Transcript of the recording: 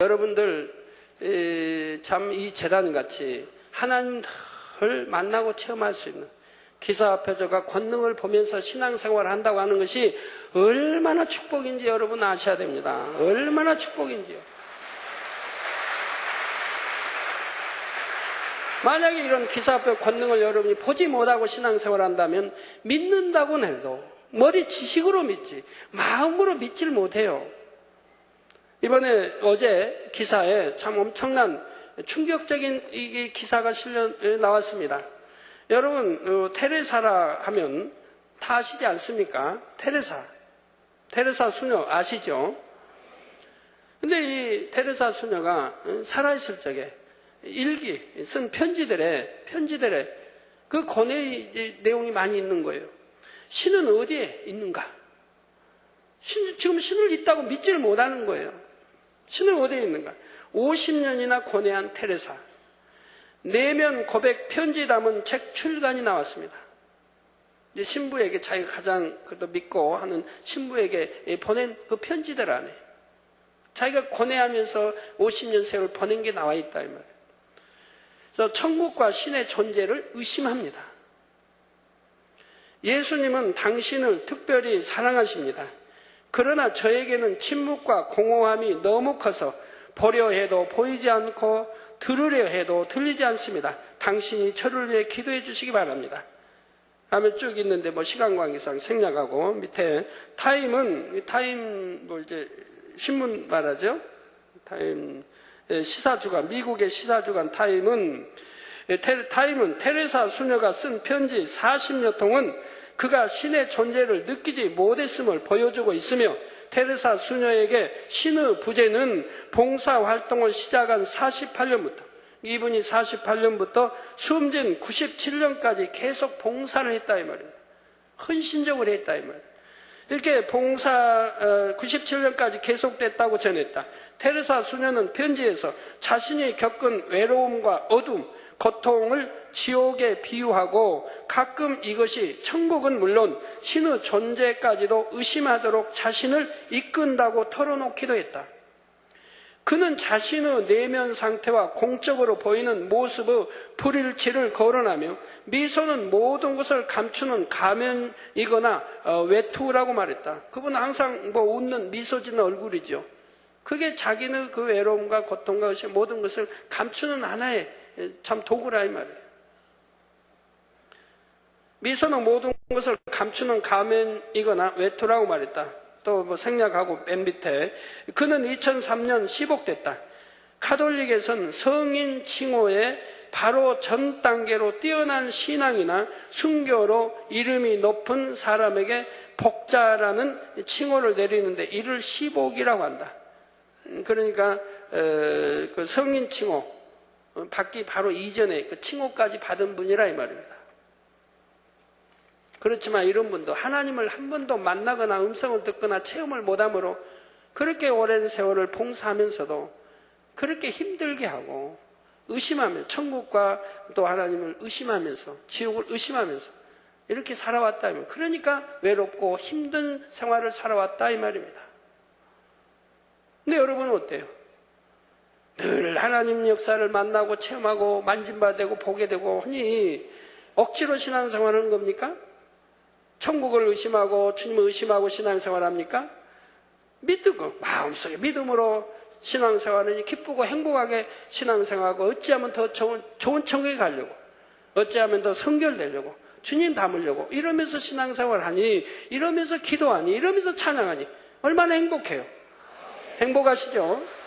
여러분들 참 이 재단 같이 하나님을 만나고 체험할 수 있는 기사 표저가 권능을 보면서 신앙생활을 한다고 하는 것이 얼마나 축복인지 여러분 아셔야 됩니다. 얼마나 축복인지요. 만약에 이런 기사표 권능을 여러분이 보지 못하고 신앙생활을 한다면 믿는다고 해도 머리 지식으로 믿지 마음으로 믿질 못해요. 이번에 어제 기사에 참 엄청난 충격적인 이 기사가 실려 나왔습니다. 여러분 어, 테레사라 하면 다 아시지 않습니까? 테레사, 테레사 수녀 아시죠? 근데 이 테레사 수녀가 어, 살아있을 적에 일기 쓴 편지들에 편지들에 그 이제 내용이 많이 있는 거예요. 신은 어디에 있는가? 신, 지금 신을 있다고 믿지를 못하는 거예요. 신은 어디에 있는가? 50년이나 권해한 테레사. 내면 고백 편지 담은 책 출간이 나왔습니다. 이제 신부에게 자기가 가장 그래도 믿고 하는 신부에게 보낸 그 편지들 안에 자기가 권해하면서 50년 세월 보낸 게 나와 있다 이 말이에요. 그래서 천국과 신의 존재를 의심합니다. 예수님은 당신을 특별히 사랑하십니다. 그러나 저에게는 침묵과 공허함이 너무 커서 보려 해도 보이지 않고 들으려 해도 들리지 않습니다. 당신이 저를 위해 기도해 주시기 바랍니다. 다음에 쭉 있는데 뭐 시간 관계상 생략하고 밑에 타임은 타임 뭐 이제 신문 말하죠. 타임 예, 시사주간 미국의 시사주간 타임은 예, 테, 타임은 테레사 수녀가 쓴 편지 40여 통은 그가 신의 존재를 느끼지 못했음을 보여주고 있으며 테레사 수녀에게 신의 부재는 봉사 활동을 시작한 48년부터 이분이 48년부터 숨진 97년까지 계속 봉사를 했다 이 말입니다. 헌신적으로 했다 이 말이에요. 이렇게 봉사 97년까지 계속됐다고 전했다. 테레사 수녀는 편지에서 자신이 겪은 외로움과 어둠, 고통을 지옥에 비유하고 가끔 이것이 천국은 물론 신의 존재까지도 의심하도록 자신을 이끈다고 털어놓기도 했다. 그는 자신의 내면 상태와 공적으로 보이는 모습의 불일치를 거론하며 미소는 모든 것을 감추는 가면이거나 어, 외투라고 말했다. 그분은 항상 뭐 웃는 미소 짓는 얼굴이죠. 그게 자기는 그 외로움과 고통과 것이 모든 것을 감추는 하나의 참 도구라 이 말이에요. 미소는 모든 것을 감추는 가면이거나 외투라고 말했다. 또 뭐 생략하고 맨 밑에 그는 2003년 시복됐다. 카톨릭에선 성인 칭호의 바로 전 단계로 뛰어난 신앙이나 순교로 이름이 높은 사람에게 복자라는 칭호를 내리는데 이를 시복이라고 한다. 그러니까 그 성인 칭호 받기 바로 이전에 그 칭호까지 받은 분이라 이 말입니다. 그렇지만 이런 분도 하나님을 한 번도 만나거나 음성을 듣거나 체험을 못함으로 그렇게 오랜 세월을 봉사하면서도 그렇게 힘들게 하고 의심하면 천국과 또 하나님을 의심하면서 지옥을 의심하면서 이렇게 살아왔다면 그러니까 외롭고 힘든 생활을 살아왔다 이 말입니다. 근데 여러분은 어때요? 늘 하나님 역사를 만나고 체험하고 만진바되고 보게 되고 하니 억지로 신앙생활하는 겁니까? 천국을 의심하고 주님을 의심하고 신앙생활 합니까? 믿고 마음속에 믿음으로 신앙생활은 기쁘고 행복하게 신앙생활하고 어찌하면 더 좋은, 좋은 천국에 가려고 어찌하면 더 성결되려고 주님 닮으려고 이러면서 신앙생활 하니 이러면서 기도하니 이러면서 찬양하니 얼마나 행복해요 행복하시죠?